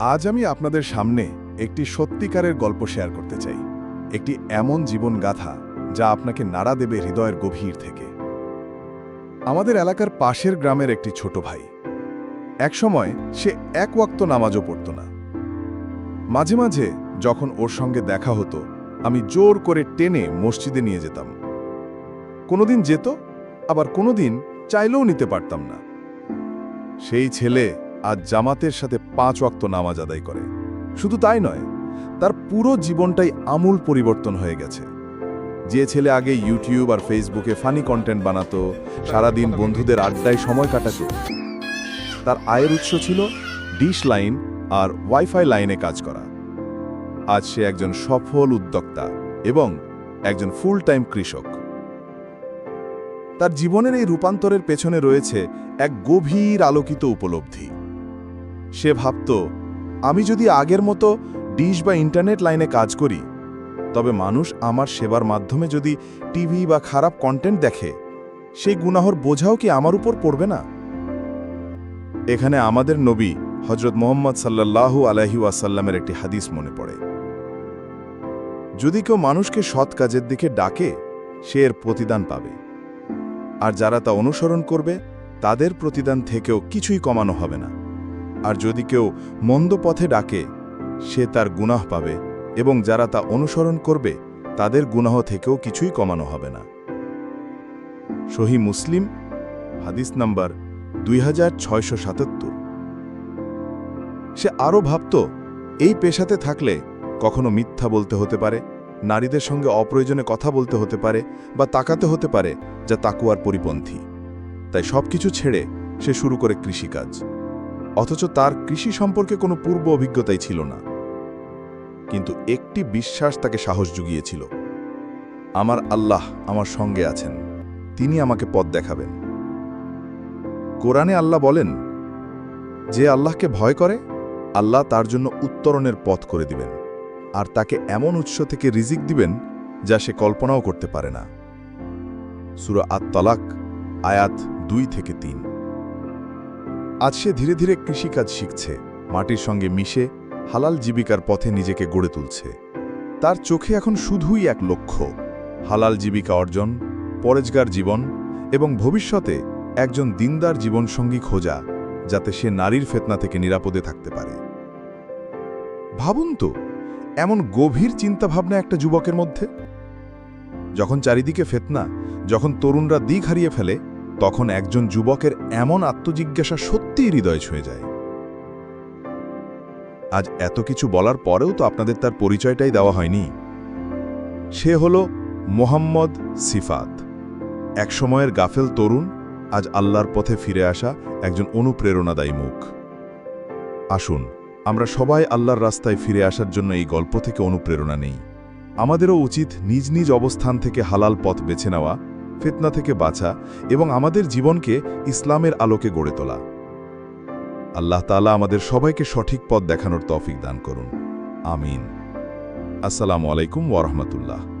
আজ আমি আপনাদের সামনে একটি সত্যিকারের গল্প শেয়ার করতে চাই। একটি এমন জীবন গাথা যা আপনাকে নাড়া দেবে হৃদয়ের গভীর থেকে। আমাদের এলাকার পাশের গ্রামের একটি ছোট ভাই। একসময় সে এক ওয়াক্ত নামাজও পড়ত না। মাঝে মাঝে যখন ওর সঙ্গে দেখা হতো, আমি জোর করে টেনে মসজিদে নিয়ে যেতাম। কোনোদিন যেত, আবার কোনোদিন চাইলেও নিতে পারতাম না। সেই ছেলে আজ জামাতের সাথে পাঁচ ওয়াক্ত নামাজ আদায় করে। শুধু তাই নয়, তার পুরো জীবনটাই আমূল পরিবর্তন হয়ে গেছে। যে ছেলে আগে ইউটিউব আর ফেসবুকে ফানি কন্টেন্ট বানাতো, সারাদিন বন্ধুদের আড্ডায় সময় কাটাতো, তার আয়ের উৎস ছিল ডিশ লাইন আর ওয়াইফাই লাইনে কাজ করা। আজ সে একজন সফল উদ্যোক্তা এবং একজন ফুল টাইম কৃষক। তার জীবনের এই রূপান্তরের পেছনে রয়েছে এক গভীর আলোকিত উপলব্ধি। সে ভাবত, আমি যদি আগের মতো ডিশ বা ইন্টারনেট লাইনে কাজ করি, তবে মানুষ আমার সেবার মাধ্যমে যদি টিভি বা খারাপ কন্টেন্ট দেখে, সেই গুনাহর বোঝাও কি আমার উপর পড়বে না? এখানে আমাদের নবী হজরত মোহাম্মদ সাল্লাল্লাহু আলাহি ওয়াসাল্লামের একটি হাদিস মনে পড়ে। যদি কেউ মানুষকে সৎ কাজের দিকে ডাকে, সে এর প্রতিদান পাবে। আর যারা তা অনুসরণ করবে, তাদের প্রতিদান থেকেও কিছুই কমানো হবে না। আর যদি কেউ মন্দ পথে ডাকে, সে তার গুনাহ পাবে এবং যারা তা অনুসরণ করবে, তাদের গুনাহ থেকেও কিছুই কমানো হবে না। সহি মুসলিম, হাদিস নাম্বার দুই হাজার ছয়শো সাতাত্তর। সে আরও ভাবত, এই পেশাতে থাকলে কখনো মিথ্যা বলতে হতে পারে, নারীদের সঙ্গে অপ্রয়োজনে কথা বলতে হতে পারে বা তাকাতে হতে পারে যা তাকুয়ার পরিপন্থী। তাই সবকিছু ছেড়ে সে শুরু করে কৃষিকাজ। অথচ তার কৃষি সম্পর্কে কোনো পূর্ব অভিজ্ঞতাই ছিল না। কিন্তু একটি বিশ্বাস তাকে সাহস জুগিয়েছিল। আমার আল্লাহ আমার সঙ্গে আছেন, তিনি আমাকে পথ দেখাবেন। কোরআনে আল্লাহ বলেন, যে আল্লাহকে ভয় করে, আল্লাহ তার জন্য উত্তরণের পথ করে দিবেন, আর তাকে এমন উৎস থেকে রিজিক দিবেন, যা সে কল্পনাও করতে পারে না। সুরা আত তলাক আয়াত দুই থেকে তিন। আজ সে ধীরে ধীরে কৃষিকাজ শিখছে, মাটির সঙ্গে মিশে হালাল জীবিকার পথে নিজেকে গড়ে তুলছে। তার চোখে এখন শুধুই এক লক্ষ্য, হালাল জীবিকা অর্জন, পরেজগার জীবন এবং ভবিষ্যতে একজন দিনদার জীবনসঙ্গী খোঁজা, যাতে সে নারীর ফেতনা থেকে নিরাপদে থাকতে পারে। ভাবুন তো, এমন গভীর চিন্তাভাবনা একটা যুবকের মধ্যে? যখন চারিদিকে ফেতনা, যখন তরুণরা দিক হারিয়ে ফেলে তখন একজন যুবকের এমন আত্মজিজ্ঞাসা সত্যিই হৃদয় ছুঁয়ে যায়। আজ এত কিছু বলার পরেও তো আপনাদের তার পরিচয়টাই দেওয়া হয়নি। সে হল মোহাম্মদ সিফাত। একসময়ের গাফেল তরুণ, আজ আল্লাহর পথে ফিরে আসা একজন অনুপ্রেরণাদায়ী মুখ। আসুন, আমরা সবাই আল্লাহর রাস্তায় ফিরে আসার জন্য এই গল্প থেকে অনুপ্রেরণা নেই। আমাদেরও উচিত নিজ নিজ অবস্থান থেকে হালাল পথ বেছে নেওয়া ফেতনা থেকে বাঁচা এবং আমাদের জীবনকে ইসলামের আলোকে গড়ে তোলা। আল্লাহ তালা আমাদের সবাইকে সঠিক পথ দেখানোর তফিক দান করুন। আমিন। আসসালামু আলাইকুম ওরহমতুল্লাহ